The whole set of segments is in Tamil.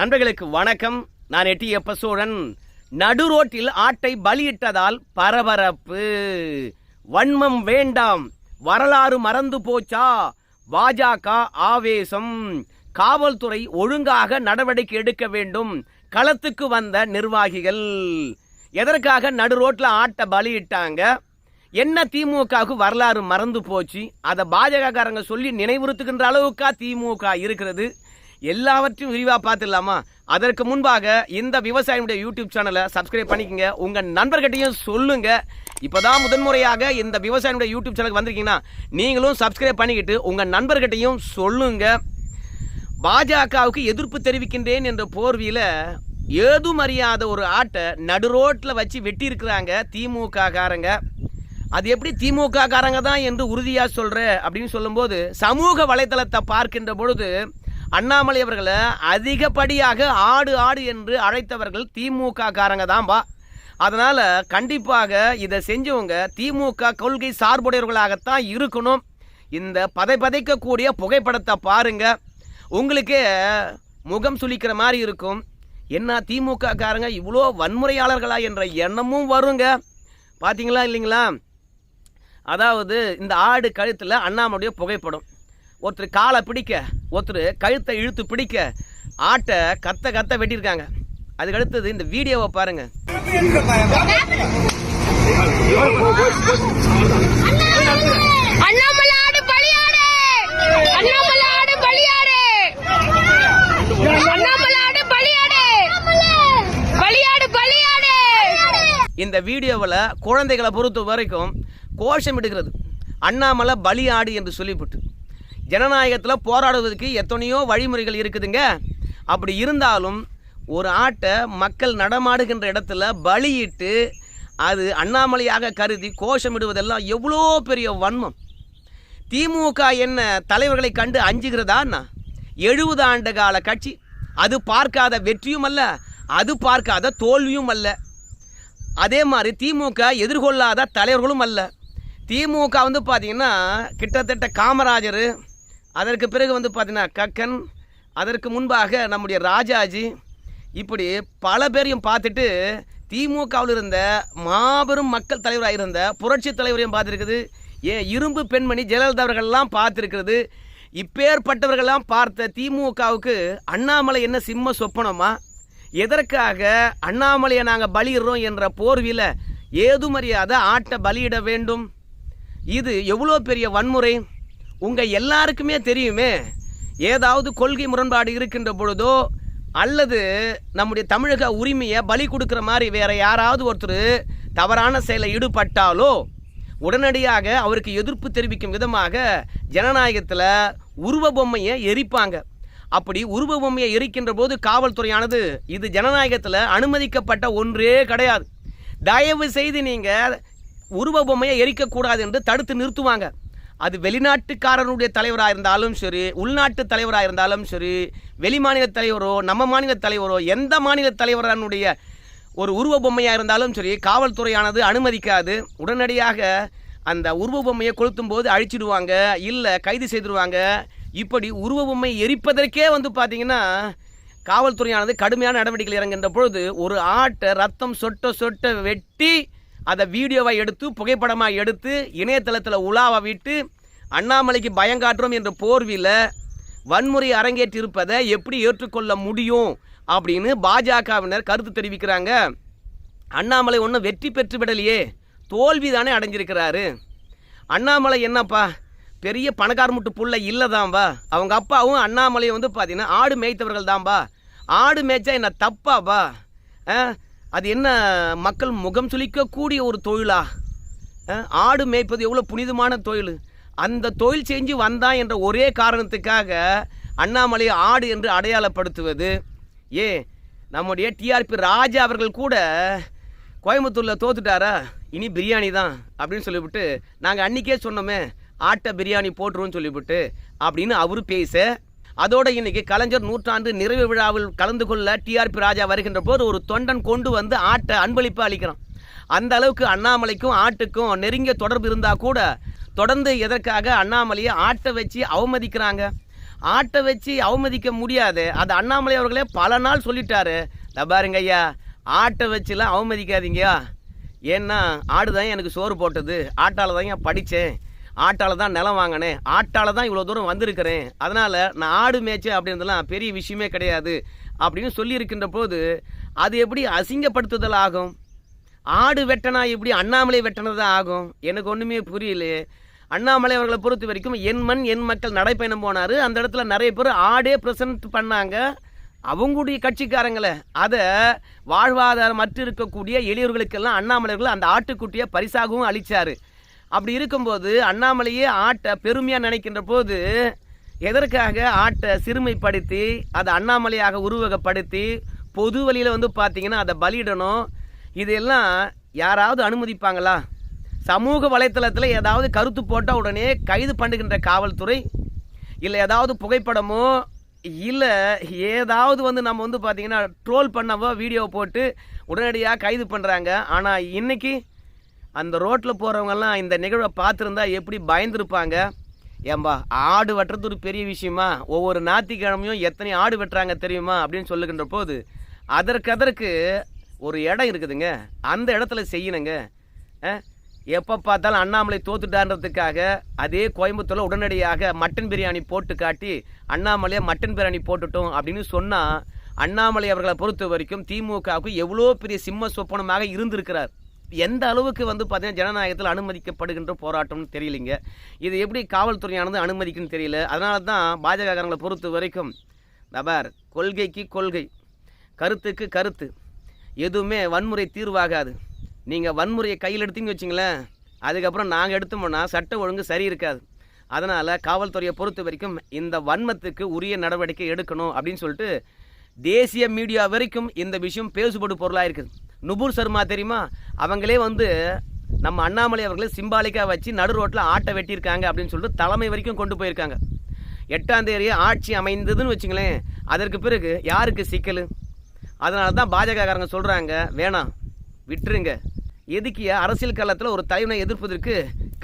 நண்பர்களுக்கு வணக்கம். நான் எட்டியப்ப சோழன் நடு ரோட்டில் ஆட்டை பலியிட்டதால் பரபரப்பு. வன்மம் வேண்டாம். வரலாறு மறந்து போச்சா? பாஜக ஆவேசம். காவல்துறை ஒழுங்காக நடவடிக்கை எடுக்க வேண்டும். களத்துக்கு வந்த நிர்வாகிகள். எதற்காக நடு ரோட்டில் ஆட்டை பலியிட்டாங்க? என்ன திமுகவுக்கு வரலாறு மறந்து போச்சு? அதை பாஜகக்காரங்க சொல்லி நினைவுறுத்துகின்ற அளவுக்கா திமுக இருக்கிறது? எல்லாவற்றையும் விரிவாக பார்த்துடலாமா? அதற்கு முன்பாக இந்த விவசாயியுடைய யூடியூப் சேனலை சப்ஸ்கிரைப் பண்ணிக்கங்க. உங்கள் நண்பர்கிட்டையும் சொல்லுங்க. இப்போதான் முதன்முறையாக இந்த விவசாயியுடைய யூடியூப் சேனலுக்கு வந்திருக்கீங்கன்னா நீங்களும் சப்ஸ்கிரைப் பண்ணிக்கிட்டு உங்கள் நண்பர்கிட்டையும் சொல்லுங்க. பாஜகவுக்கு எதிர்ப்பு தெரிவிக்கின்றேன் என்ற போர்வியில் ஏதும் அறியாத ஒரு ஆட்டை நடு ரோட்டில் வச்சு வெட்டியிருக்கிறாங்க திமுககாரங்க. அது எப்படி திமுக காரங்க தான் என்று உறுதியாக சொல்கிற அப்படின்னு சொல்லும்போது சமூக வலைதளத்தை பார்க்கின்ற பொழுது அண்ணாமலை அவர்களை அதிகப்படியாக ஆடு ஆடு என்று அழைத்தவர்கள் திமுக காரங்க தான்பா அதனால் கண்டிப்பாக இதை செஞ்சவங்க திமுக கொள்கை சார்புடையவர்களாகத்தான் இருக்கணும். இந்த பதை பதைக்கக்கூடிய புகைப்படத்தை பாருங்க. உங்களுக்கே முகம் சுளிக்கிற மாதிரி இருக்கும். என்ன திமுக காரங்க இவ்வளோ வன்முறையாளர்களா என்ற எண்ணமும் வருங்க. பார்த்தீங்களா இல்லைங்களா? அதாவது இந்த ஆடு கழுத்தில் அண்ணாமலையுடைய புகைப்படம். ஒருத்தர் காலை பிடிக்க ஒருத்தர் கழுத்தை இழுத்து பிடிக்க ஆட்டை கத்த கத்த வெட்டியிருக்காங்க. அதுக்கு அடுத்தது இந்த வீடியோவை பாருங்க. அண்ணாமலாடு பலியாடு! அண்ணாமலாடு பலியாடு! அண்ணாமலாடு பலியாடு! பலியாடு பலியாடு! இந்த வீடியோவில் குழந்தைகளை பொறுத்த வரைக்கும் கோஷமிடுகிறது அண்ணாமலை பலியாடு என்று சொல்லிவிட்டு. ஜனநாயகத்தில் போராடுவதற்கு எத்தனையோ வழிமுறைகள் இருக்குதுங்க. அப்படி இருந்தாலும் ஒரு ஆட்டை மக்கள் நடமாடுகின்ற இடத்துல பலியிட்டு அது அண்ணாமலையாக கருதி கோஷமிடுவதெல்லாம் எவ்வளோ பெரிய வன்மம். திமுக என்ன தலைவர்களை கண்டு அஞ்சுகிறதாண்ணா எழுபது ஆண்டு கால கட்சி. அது பார்க்காத வெற்றியும் அல்ல அது பார்க்காத தோல்வியும் அல்ல. அதே மாதிரி திமுக எதிர்கொள்ளாத தலைவர்களும் அல்ல. திமுக வந்து பார்த்திங்கன்னா கிட்டத்தட்ட காமராஜர் அதற்கு பிறகு வந்து பார்த்தீங்கன்னா கக்கன் அதற்கு முன்பாக நம்முடைய ராஜாஜி இப்படி பல பேரையும் பார்த்துட்டு திமுகவில் இருந்த மாபெரும் மக்கள் தலைவராக இருந்த புரட்சி தலைவரையும் பார்த்துருக்குது. ஏன் இரும்பு பெண்மணி ஜெயலலிதா அவர்கள்லாம் பார்த்துருக்கிறது. இப்பேற்பட்டவர்கள்லாம் பார்த்த திமுகவுக்கு அண்ணாமலை என்ன சிம்ம சொப்பனமா? எதற்காக அண்ணாமலையை நாங்கள் பலியிடுறோம் என்ற போர்வியில் ஏதுமறியாத ஆட்டை பலியிட வேண்டும்? இது எவ்வளோ பெரிய வன்முறை? உங்கள் எல்லாருக்குமே தெரியுமே ஏதாவது கொள்கை முரண்பாடு இருக்கின்ற பொழுதோ அல்லது நம்முடைய தமிழக உரிமையை பலி கொடுக்குற மாதிரி வேற யாராவது ஒருத்தர் தவறான செயலில் ஈடுபட்டாலோ உடனடியாக அவருக்கு எதிர்ப்பு தெரிவிக்கும் விதமாக ஜனநாயகத்தில் உருவ பொம்மையை எரிப்பாங்க. அப்படி உருவ பொம்மையை எரிக்கின்ற போது காவல்துறையானது இது ஜனநாயகத்தில் அனுமதிக்கப்பட்ட ஒன்றே கிடையாது. தயவு செய்து நீங்கள் உருவ பொம்மையை எரிக்கக்கூடாது என்று தடுத்து நிறுத்துவாங்க. அது வெளிநாட்டுக்காரனுடைய தலைவராக இருந்தாலும் சரி உள்நாட்டு தலைவராக இருந்தாலும் சரி வெளிமாநில தலைவரோ நம்ம மாநில தலைவரோ எந்த மாநில தலைவரனுடைய ஒரு உருவ பொம்மையாக இருந்தாலும் சரி காவல்துறையானது அனுமதிக்காது. உடனடியாக அந்த உருவ பொம்மையை கொளுத்தும் போது அழிச்சிடுவாங்க இல்லை கைது செய்திருவாங்க. இப்படி உருவ பொம்மை எரிப்பதற்கே வந்து பார்த்தீங்கன்னா காவல்துறையானது கடுமையான நடவடிக்கைகள் இறங்குகின்ற பொழுது ஒரு ஆட்டை ரத்தம் சொட்ட சொட்ட வெட்டி அதை வீடியோவை எடுத்து புகைப்படமாக எடுத்து இணையதளத்தில் உலாவ விட்டு அண்ணாமலைக்கு பயங்காட்டுறோம் என்ற போர்வியில் வன்முறை அரங்கேற்றிருப்பதை எப்படி ஏற்றுக்கொள்ள முடியும் அப்படின்னு பாஜகவினர் கருத்து தெரிவிக்கிறாங்க. அண்ணாமலை ஒன்றும் வெற்றி பெற்று விடலையே தோல்வி தானே அடைஞ்சிருக்கிறாரு. அண்ணாமலை என்னப்பா பெரிய பணக்கார முட்டு புள்ள இல்லைதான்பா அவங்க அப்பாவும் அண்ணாமலையும் வந்து பார்த்தீங்கன்னா ஆடு மேய்த்தவர்கள் தான்பா ஆடு மேய்ச்சா என்ன தப்பாப்பா ஆ, அது என்ன மக்கள் முகம் சுளிக்கக்கூடிய ஒரு தொழிலா? ஆடு மேய்ப்பது எவ்வளோ புனிதமான தொழில். அந்த தொழில் செஞ்சு வந்தா என்ற ஒரே காரணத்துக்காக அண்ணாமலை ஆடு என்று அடையாளப்படுத்துவது. ஏ நம்முடைய டிஆர்பி ராஜா அவர்கள் கூட கோயம்புத்தூரில் தோத்துட்டாரா? இனி பிரியாணி தான் அப்படின்னு சொல்லிவிட்டு நாங்கள் அன்றைக்கே சொன்னோமே ஆட்டை பிரியாணி போட்டுருவோன்னு சொல்லிவிட்டு அப்படின்னு அவர் பேச அதோட இன்னைக்கு கலைஞர் நூற்றாண்டு நிறைவு விழாவில் கலந்து கொள்ள டிஆர்பி ராஜா வருகின்ற போது ஒரு தொண்டன் கொண்டு வந்து ஆட்டை அன்பளிப்பு அளிக்கிறான். அந்த அளவுக்கு அண்ணாமலைக்கும் ஆட்டுக்கும் நெருங்கிய தொடர்பு இருந்தால் கூட தொடர்ந்து எதற்காக அண்ணாமலையை ஆட்டை வச்சு அவமதிக்கிறாங்க? ஆட்டை வச்சு அவமதிக்க முடியாது. அது அண்ணாமலை அவர்களே பல நாள் சொல்லிட்டாரு. பாருங்க ஐயா ஆட்டை வச்சுலாம் அவமதிக்காதீங்க. ஏன்னா ஆடு தான் எனக்கு சோறு போட்டது. ஆட்டால் தான் படித்தேன் ஆட்டால் தான் நிலம் வாங்கினேன். ஆட்டால் தான் இவ்வளோ தூரம் வந்திருக்கிறேன். அதனால் நான் ஆடு மேய்ச்சேன் அப்படின்றதுலாம் பெரிய விஷயமே கிடையாது. அப்படின்னு சொல்லியிருக்கின்ற போது அது எப்படி அசிங்கப்படுத்துதல் ஆகும்? ஆடு வெட்டனா எப்படி அண்ணாமலை வெட்டினதாக ஆகும்? எனக்கு ஒன்றுமே புரியலையே. அண்ணாமலை அவர்களை பொறுத்த வரைக்கும் என் மண் என் மக்கள் நடைப்பயணம் போனார். அந்த இடத்துல நிறைய பேர் ஆடே ப்ரெசன்ட் பண்ணாங்க. அவங்களுடைய கட்சிக்காரங்களை. அதை வாழ்வாதாரம் மற்ற இருக்கக்கூடிய எளியவர்களுக்கெல்லாம் அண்ணாமலைகள் அந்த ஆட்டுக்குட்டியை பரிசாகவும் அளித்தார் அப்படி இருக்கும்போது அண்ணாமலையே ஆட்டை பெருமையாக நினைக்கின்ற போது எதற்காக ஆட்டை சிறுமைப்படுத்தி அதை அண்ணாமலையாக உருவகப்படுத்தி பொது வழியில் வந்து பார்த்தீங்கன்னா அதை பலியிடணும்? இதெல்லாம் யாராவது அனுமதிப்பாங்களா? சமூக வலைத்தளத்தில் ஏதாவது கருத்து போட்டால் உடனே கைது பண்ணுகின்ற காவல்துறை இல்லை ஏதாவது புகைப்படமோ இல்லை ஏதாவது வந்து நம்ம வந்து பார்த்திங்கன்னா ட்ரோல் பண்ணவோ வீடியோ போட்டு உடனடியாக கைது பண்ணுறாங்க ஆனால் இன்றைக்கி அந்த ரோட்டில் போகிறவங்கெல்லாம் இந்த நிகழ்வை பார்த்துருந்தா எப்படி பயந்துருப்பாங்க? ஏம்பா ஆடு வெட்டுறது ஒரு பெரிய விஷயமா? ஒவ்வொரு ஞாயிற்றுக்கிழமையும் எத்தனை ஆடு வெட்டுறாங்க தெரியுமா? அப்படின்னு சொல்லுகின்ற போது அதற்கு அதற்கு ஒரு இடம் இருக்குதுங்க. அந்த இடத்துல செய்யணுங்க. எப்போ பார்த்தாலும் அண்ணாமலை தோத்துட்டான்றதுக்காக அதே கோயம்புத்தூரில் உடனடியாக மட்டன் பிரியாணி போட்டு காட்டி அண்ணாமலையை மட்டன் பிரியாணி போட்டுட்டோம் அப்படின்னு சொன்னால் அண்ணாமலை அவர்களை பொறுத்த வரைக்கும் திமுகவுக்கு எவ்வளோ பெரிய சிம்ம சொப்பனமாக இருந்திருக்கிறார். எந்த அளவுக்கு வந்து பார்த்தீங்கன்னா ஜனநாயகத்தில் அனுமதிக்கப்படுகின்ற போராட்டம்னு தெரியலைங்க. இது எப்படி காவல்துறையானது அனுமதிக்குன்னு தெரியல. அதனால தான் பாஜகக்காரங்களை பொறுத்த வரைக்கும் நபர் கொள்கைக்கு கொள்கை கருத்துக்கு கருத்து. எதுவுமே வன்முறை தீர்வாகாது. நீங்கள் வன்முறையை கையில் எடுத்தீங்கன்னு வச்சிங்களேன் அதுக்கப்புறம் நாங்கள் எடுத்தோம்னா சட்ட ஒழுங்கு சரி இருக்காது. அதனால் காவல்துறையை பொறுத்த வரைக்கும் இந்த வன்மத்துக்கு உரிய நடவடிக்கை எடுக்கணும் அப்படின்னு சொல்லிட்டு தேசிய மீடியா வரைக்கும் இந்த விஷயம் பேசுபடு பொருளாக இருக்குது நுபுர் சர்மா தெரியுமா? அவங்களே வந்து நம்ம அண்ணாமலை அவர்களை சிம்பாலிக்காக வச்சு நடு ரோட்டில் ஆட்டை வெட்டியிருக்காங்க அப்படின்னு சொல்லிட்டு தலைமை வரைக்கும் கொண்டு போயிருக்காங்க. எட்டாம் தேதி ஆட்சி அமைந்ததுன்னு வச்சுங்களேன் அதற்கு பிறகு யாருக்கு சிக்கல்? அதனால தான் பாஜகக்காரங்க சொல்கிறாங்க வேணாம் விட்டுருங்க. எதுக்கிய அரசியல் காலத்தில் ஒரு தலைவனை எதிர்ப்பதற்கு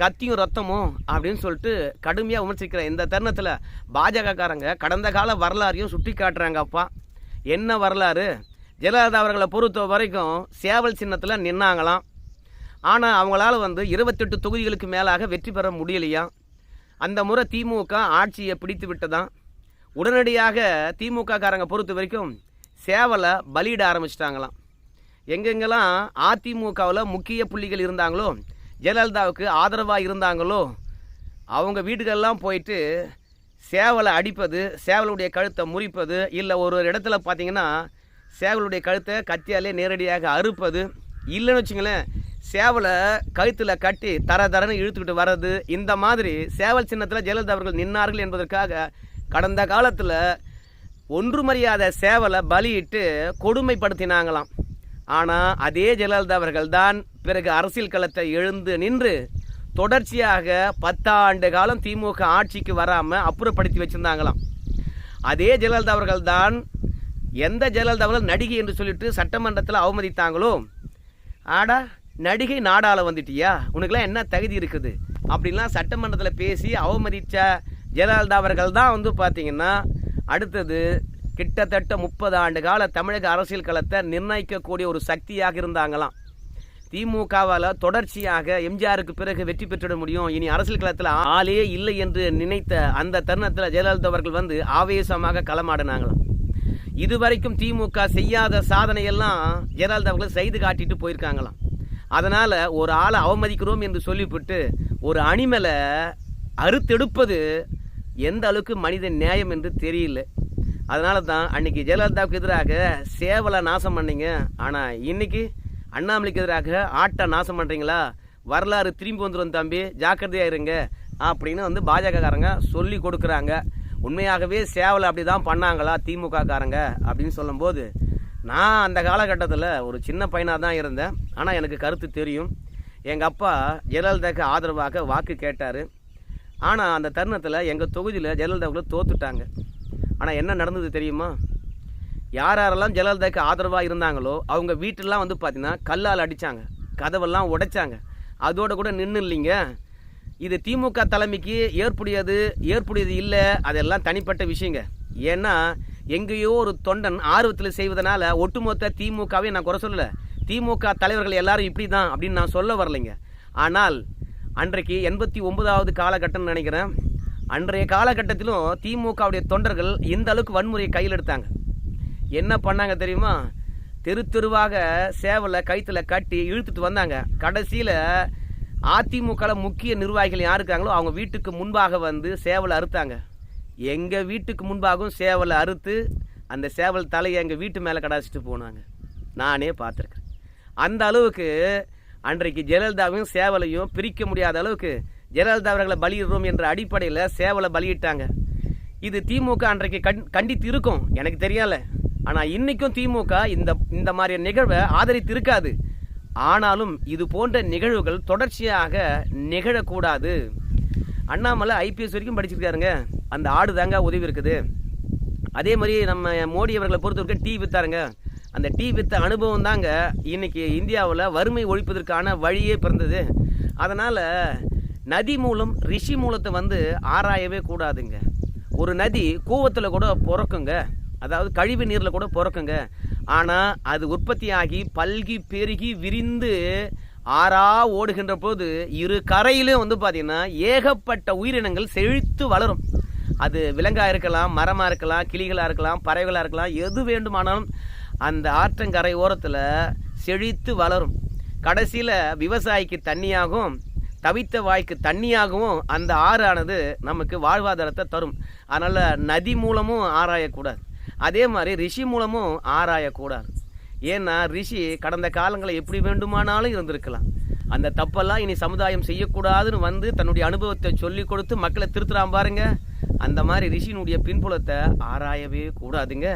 கத்தியும் ரத்தமும் அப்படின்னு சொல்லிட்டு கடுமையாக விமர்சிக்கிற இந்த தருணத்தில் பாஜகக்காரங்க கடந்த கால வரலாறையும் சுட்டி காட்டுறாங்க அப்பா. என்ன வரலாறு? ஜெயலலிதா அவர்களை பொறுத்த வரைக்கும் சேவல் சின்னத்தில் நின்னாங்களாம். ஆனால் அவங்களால வந்து இருபத்தெட்டு தொகுதிகளுக்கு மேலாக வெற்றி பெற முடியலையா? அந்த முறை திமுக ஆட்சியை பிடித்து விட்டதான் உடனடியாக திமுக காரங்க பொறுத்த வரைக்கும் சேவலை பலியிட ஆரம்பிச்சிட்டாங்களாம். எங்கெங்கெல்லாம் அதிமுகவில் முக்கிய புள்ளிகள் இருந்தாங்களோ ஜெயலலிதாவுக்கு ஆதரவாக இருந்தாங்களோ அவங்க வீடுகள்லாம் போயிட்டு சேவலை அடிப்பது சேவலுடைய கழுத்தை முறிப்பது இல்லை ஒரு ஒரு இடத்துல பார்த்தீங்கன்னா சேவலுடைய கழுத்தை கத்தியாலே நேரடியாக அறுப்பது. இல்லைன்னு வச்சுங்களேன் சேவலை கழுத்தில் கட்டி தர தரன்னு இழுத்துக்கிட்டு வர்றது இந்த மாதிரி சேவல் சின்னத்தில் ஜெயலலிதா அவர்கள் நின்னார்கள் என்பதற்காக கடந்த காலத்தில் ஒன்றுமறியாத சேவலை பலியிட்டு கொடுமைப்படுத்தினாங்களாம். ஆனால் அதே ஜெயலலிதா அவர்கள் தான் பிறகு அரசியல் களத்தை எழுந்து நின்று தொடர்ச்சியாக பத்தாண்டு காலம் திமுக ஆட்சிக்கு வராமல் அப்புறப்படுத்தி வச்சிருந்தாங்களாம். அதே ஜெயலலிதா அவர்கள் தான் எந்த ஜெயலலிதா நடிகை என்று சொல்லிட்டு சட்டமன்றத்தில் அவமதித்தாங்களோ? ஆடா நடிகை நாடால வந்துட்டியா? உனக்குலாம் என்ன தகுதி இருக்குது? அப்படின்லாம் சட்டமன்றத்தில் பேசி அவமதித்த ஜெயலலிதா அவர்கள் தான் வந்து பார்த்தீங்கன்னா அடுத்தது கிட்டத்தட்ட முப்பது ஆண்டு கால தமிழக அரசியல் களத்தை நிர்ணயிக்கக்கூடிய ஒரு சக்தியாக இருந்தாங்களாம். திமுகவால் தொடர்ச்சியாக எம்ஜிஆருக்கு பிறகு வெற்றி பெற்றுட முடியும். இனி அரசியல் களத்தில் ஆளே இல்லை என்று நினைத்த அந்த தருணத்தில் ஜெயலலிதா அவர்கள் வந்து ஆவேசமாக களமாடினாங்களாம். இதுவரைக்கும் திமுக செய்யாத சாதனையெல்லாம் ஜெயலலிதா அவர்களை செய்து காட்டிட்டு போயிருக்காங்களாம். அதனால் ஒரு ஆளை அவமதிக்கிறோம் என்று சொல்லிவிட்டு ஒரு அனிமலை அறுத்தெடுப்பது எந்த அளவுக்கு மனித நியாயம் என்று தெரியல. அதனால தான் அன்னைக்கு ஜெயலலிதாவுக்கு எதிராக சேவலை நாசம் பண்ணீங்க. ஆனால் இன்னைக்கு அண்ணாமலைக்கு எதிராக ஆட்டை நாசம் பண்ணுறீங்களா வரலாறு திரும்பி வந்துடும் தம்பி. ஜாக்கிரதையாக இருங்க. அப்படின்னு வந்து பாஜகக்காரங்க சொல்லி கொடுக்குறாங்க. உண்மையாகவே சேவலை அப்படி தான் பண்ணாங்களா திமுக காரங்க அப்படின்னு சொல்லும்போது நான் அந்த காலகட்டத்தில் ஒரு சின்ன பையனாக தான் இருந்தேன். ஆனால் எனக்கு கருத்து தெரியும். எங்கள் அப்பா ஜெயலலிதாவுக்கு ஆதரவாக வாக்கு கேட்டார். ஆனால் அந்த தருணத்தில் எங்கள் தொகுதியில் ஜெயலலிதாவுக்குள்ள தோத்துட்டாங்க. ஆனால் என்ன நடந்தது தெரியுமா? யார் யாரெல்லாம் ஜெயலலிதாவுக்கு ஆதரவாக இருந்தாங்களோ அவங்க வீட்டெல்லாம் வந்து பார்த்தீங்கன்னா கல்லால் அடித்தாங்க கதவெல்லாம் உடைச்சாங்க. அதோட கூட நின்று இல்லைங்க இது திமுக தலைமைக்கு ஏற்புடையது ஏற்புடையது இல்லை அதெல்லாம் தனிப்பட்ட விஷயங்க. ஏன்னா எங்கேயோ ஒரு தொண்டன் ஆர்வத்தில் செய்வதனால ஒட்டுமொத்த திமுகவை நான் குறை சொல்லலை. திமுக தலைவர்கள் எல்லாரும் இப்படி தான் அப்படின்னு நான் சொல்ல வரலைங்க. ஆனால் அன்றைக்கு எண்பத்தி ஒன்பதாவது காலகட்டம்னு நினைக்கிறேன். அன்றைய காலகட்டத்திலும் திமுகவுடைய தொண்டர்கள் இந்த அளவுக்கு வன்முறையை கையில் எடுத்தாங்க. என்ன பண்ணாங்க தெரியுமா? தெரு தெருவாக சேவலை கைத்தில் கட்டி இழுத்துட்டு வந்தாங்க. கடைசியில் அதிமுகவில் முக்கிய நிர்வாகிகள் யார் இருக்காங்களோ அவங்க வீட்டுக்கு முன்பாக வந்து சேவலை அறுத்தாங்க. எங்கள் வீட்டுக்கு முன்பாகவும் சேவலை அறுத்து அந்த சேவல் தலையை எங்கள் வீட்டு மேலே கடாச்சிட்டு போனாங்க. நானே பார்த்துருக்கேன் அந்த அளவுக்கு அன்றைக்கு ஜெயலலிதாவையும் சேவலையும் பிரிக்க முடியாத அளவுக்கு ஜெயலலிதா அவர்களை பலியிடுறோம் என்ற அடிப்படையில் சேவலை பலியிட்டாங்க. இது திமுக அன்றைக்கு கண் கண்டித்து இருக்கும். எனக்கு தெரியல ஆனால் இன்றைக்கும் திமுக இந்த இந்த மாதிரி நிகழ்வை ஆதரித்து இருக்காது ஆனாலும் இது போன்ற நிகழ்வுகள் தொடர்ச்சியாக நிகழக்கூடாது. அண்ணாமலை ஐபிஎஸ் வரைக்கும் படிச்சிருக்காருங்க. அந்த ஆடு தாங்க உதவி இருக்குது. அதே மாதிரி நம்ம மோடி அவர்களை பொறுத்த வரைக்கும் டீ வித்தாருங்க. அந்த டீ வித்த அனுபவம் தாங்க இன்னைக்கு இந்தியாவில் வறுமை ஒழிப்பதற்கான வழியே பிறந்தது. அதனால் நதி மூலம் ரிஷி மூலத்தை வந்து ஆராயவே கூடாதுங்க. ஒரு நதி கூவத்தில் கூட பிறக்குங்க. அதாவது கழிவு நீரில் கூட பிறக்குங்க. ஆனால் அது உற்பத்தியாகி பல்கி பெருகி விரிந்து ஆறா ஓடுகின்ற போது இரு கரையிலும் வந்து பார்த்திங்கன்னா ஏகப்பட்ட உயிரினங்கள் செழித்து வளரும். அது விலங்காக இருக்கலாம் மரமாக இருக்கலாம் கிளிகளாக இருக்கலாம் பறவைகளாக இருக்கலாம் எது வேண்டுமானாலும் அந்த ஆற்றங்கரை ஓரத்தில் செழித்து வளரும். கடைசியில் விவசாயிக்கு தண்ணியாகவும் தவித்த வாய்க்கு தண்ணியாகவும் அந்த ஆறானது நமக்கு வாழ்வாதாரத்தை தரும். அதனால் நதி மூலமும் ஆராயக்கூடாது. அதே மாதிரி ரிஷி மூலமும் ஆராயக்கூடாது. ஏன்னா ரிஷி கடந்த காலங்களில் எப்படி வேண்டுமானாலும் இருந்திருக்கலாம். அந்த தப்பெல்லாம் இனி சமுதாயம் செய்யக்கூடாதுன்னு வந்து தன்னுடைய அனுபவத்தை சொல்லி கொடுத்து மக்களை திருத்துறான் பாருங்க. அந்த மாதிரி ரிஷியினுடைய பின்புலத்தை ஆராயவே கூடாதுங்க.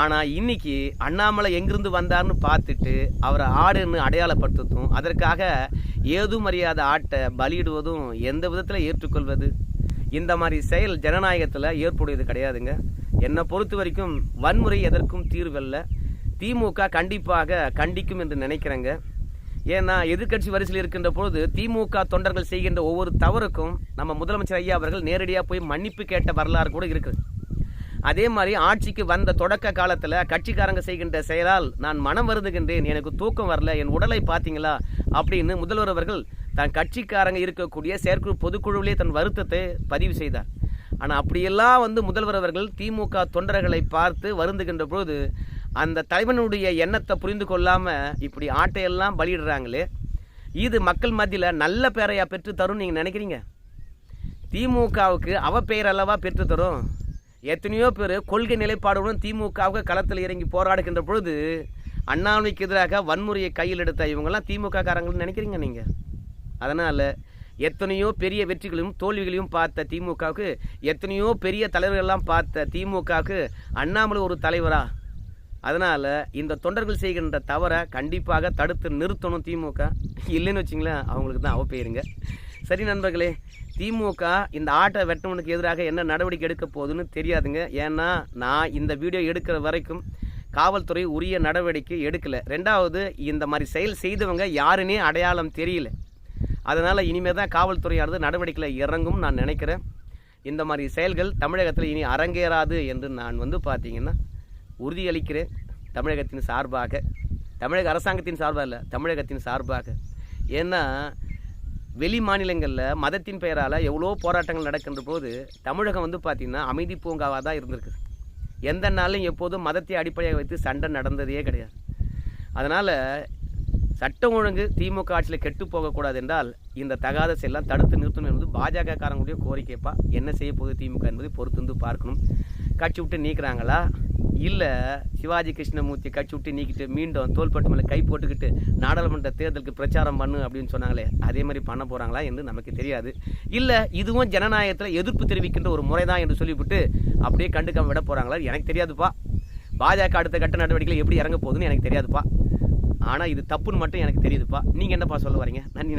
ஆனால் இன்னைக்கு அண்ணாமலை எங்கிருந்து வந்தார்னு பார்த்துட்டு அவரை ஆடுன்னு அடையாளப்படுத்துறதும் அதற்காக ஏதும் அறியாத ஆட்டை பலியிடுவதும் எந்த விதத்தில் ஏற்றுக்கொள்வது? இந்த மாதிரி செயல் ஜனநாயகத்தில் ஏற்புடையது கிடையாதுங்க. என்னை பொறுத்த வரைக்கும் வன்முறை எதற்கும் தீர்வல்ல திமுக கண்டிப்பாக கண்டிக்கும் என்று நினைக்கிறேங்க. ஏன்னா எதிர்க்கட்சி வரிசையில் இருக்கின்ற பொழுது திமுக தொண்டர்கள் செய்கின்ற ஒவ்வொரு தவறுக்கும் நம்ம முதலமைச்சர் ஐயா அவர்கள் நேரடியாக போய் மன்னிப்பு கேட்ட வரலாறு கூட இருக்குது. அதே மாதிரி ஆட்சிக்கு வந்த தொடக்க காலத்தில் கட்சிக்காரங்க செய்கின்ற செயலால் நான் மனம் வருதுகின்றேன் எனக்கு தூக்கம் வரல என் உடலை பார்த்தீங்களா அப்படின்னு முதல்வர் அவர்கள் தன் கட்சிக்காரங்க இருக்கக்கூடிய செயற்குழு பொதுக்குழுவிலே தன் வருத்தத்தை பதிவு செய்தார். ஆனால் அப்படியெல்லாம் வந்து முதல்வர் அவர்கள் திமுக தொண்டர்களை பார்த்து வருந்துகின்ற பொழுது அந்த தலைவனுடைய எண்ணத்தை புரிந்து கொள்ளாமல் இப்படி ஆட்டையெல்லாம் பலியிடுறாங்களே. இது மக்கள் மத்தியில் நல்ல பேரையா பெற்று தரும் நீங்கள் நினைக்கிறீங்க? திமுகவுக்கு அவ பெயர் அல்லவா பெற்று தரும்? எத்தனையோ பேர் கொள்கை நிலைப்பாடுடன் திமுகவுக்கு களத்தில் இறங்கி போராடுகின்ற பொழுது அண்ணாமலைக்கு எதிராக வன்முறையை கையில் எடுத்த இவங்கெல்லாம் திமுக காரங்கள்னு நினைக்கிறீங்க நீங்கள் அதனால் எத்தனையோ பெரிய வெற்றிகளையும் தோல்விகளையும் பார்த்த திமுகவுக்கு எத்தனையோ பெரிய தலைவர்கள்லாம் பார்த்த திமுகவுக்கு அண்ணாமலை ஒரு தலைவரா? அதனால் இந்த தொண்டர்கள் செய்கின்ற தவறை கண்டிப்பாக தடுத்து நிறுத்தணும் திமுக. இல்லைன்னு வச்சிங்களேன் அவங்களுக்கு தான் அவப்பெயருங்க. சரி நண்பர்களே திமுக இந்த ஆட்டை வெட்டவனுக்கு எதிராக என்ன நடவடிக்கை எடுக்க போகுதுன்னு தெரியாதுங்க. ஏன்னா நான் இந்த வீடியோ எடுக்கிற வரைக்கும் காவல்துறை உரிய நடவடிக்கை எடுக்கலை. ரெண்டாவது இந்த மாதிரி செயல் செய்தவங்க யாருன்னே அடையாளம் தெரியல. அதனால் இனிமேல் தான் காவல்துறையானது நடவடிக்கையில் இறங்கும் நான் நினைக்கிறேன். இந்த மாதிரி செயல்கள் தமிழகத்தில் இனி அரங்கேறாது என்று நான் வந்து பார்த்தீங்கன்னா உறுதியளிக்கிறேன். தமிழகத்தின் சார்பாக. தமிழக அரசாங்கத்தின் சார்பாக இல்லை தமிழகத்தின் சார்பாக. ஏன்னா வெளி மாநிலங்களில் மதத்தின் பெயரால் எவ்வளோ போராட்டங்கள் நடக்கின்ற போது தமிழகம் வந்து பார்த்திங்கன்னா அமைதி பூங்காவாக தான் இருந்திருக்கு. எந்த நாளும் எப்போதும் மதத்தை அடிப்படையாக வைத்து சண்டை நடந்ததே கிடையாது. அதனால் சட்டம் ஒழுங்கு திமுக ஆட்சியில் கெட்டு போகக்கூடாது என்றால் இந்த தகாத செயலாம் தடுத்து நிறுத்தணும் என்பது பாஜகக்காரங்களுடைய கோரிக்கைப்பா. என்ன செய்ய போகுது திமுக என்பதை பொறுத்து வந்து பார்க்கணும். கட்சி விட்டு நீக்கிறாங்களா? இல்லை சிவாஜி கிருஷ்ணமூர்த்தி கட்சி விட்டு நீக்கிட்டு மீண்டும் தோள்பட்டு மேலே கை போட்டுக்கிட்டு நாடாளுமன்ற தேர்தலுக்கு பிரச்சாரம் பண்ணு அப்படின்னு சொன்னாங்களே அதே மாதிரி பண்ண போகிறாங்களா என்று நமக்கு தெரியாது. இல்லை இதுவும் ஜனநாயகத்தில் எதிர்ப்பு தெரிவிக்கின்ற ஒரு முறை தான் என்று சொல்லிவிட்டு அப்படியே கண்டுக்காம விட போகிறாங்களா எனக்கு தெரியாதுப்பா. பாஜக அடுத்த கட்ட நடவடிக்கையில் எப்படி இறங்க போகுதுன்னு எனக்கு தெரியாதுப்பா. ஆனால் இது தப்புன்னு மட்டும் எனக்கு தெரியுதுப்பா. நீங்கள் என்னப்பா சொல்ல வரீங்க? நன்றி.